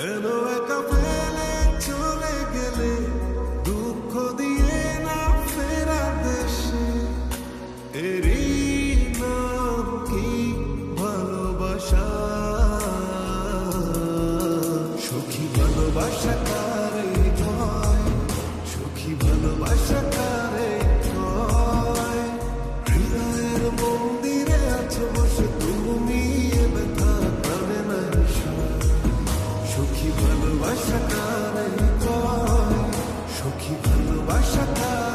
এলো একা চলে গেলে? দুঃখ না দেশে? ভালোবাসা? সুখী ভালোবাসা ভয় সুখী ভালোবাসা ভালোবাসা কারে কয় সখী ভালোবাসা কারে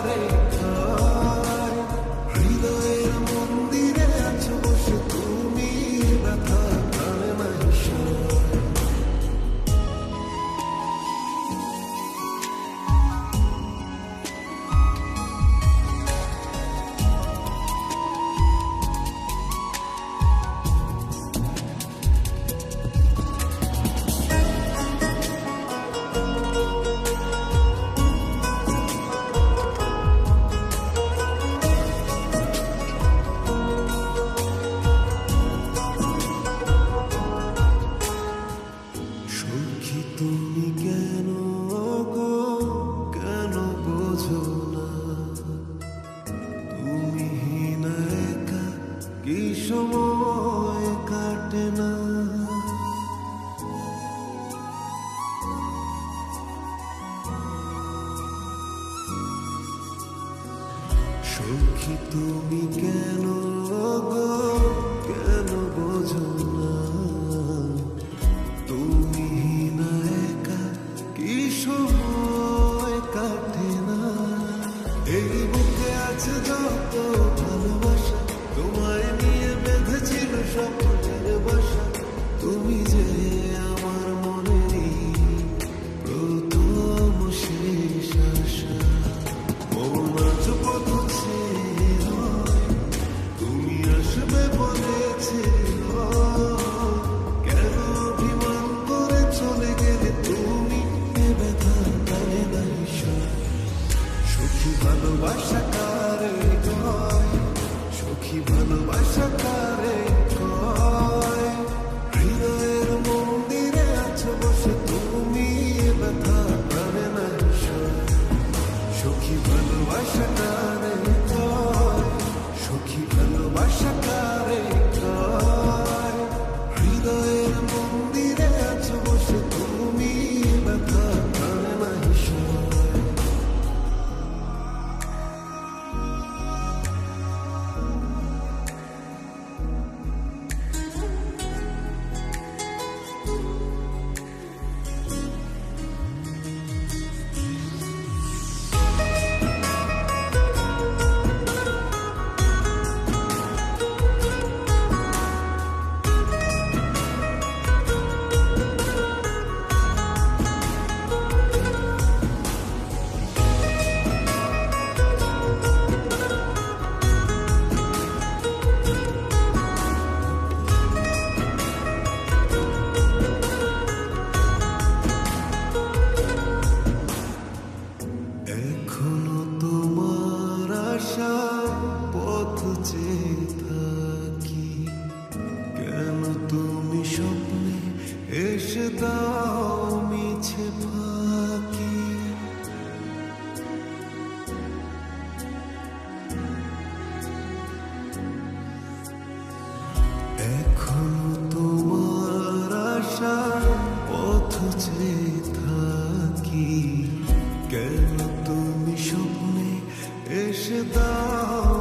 তুমি কেন গো, কেন বোঝো না? তুমি না একা, কি সময় কাটে না? সখী, তুমি কেন Hey. 是的。তুমি স্বপ্নে এসে দাও।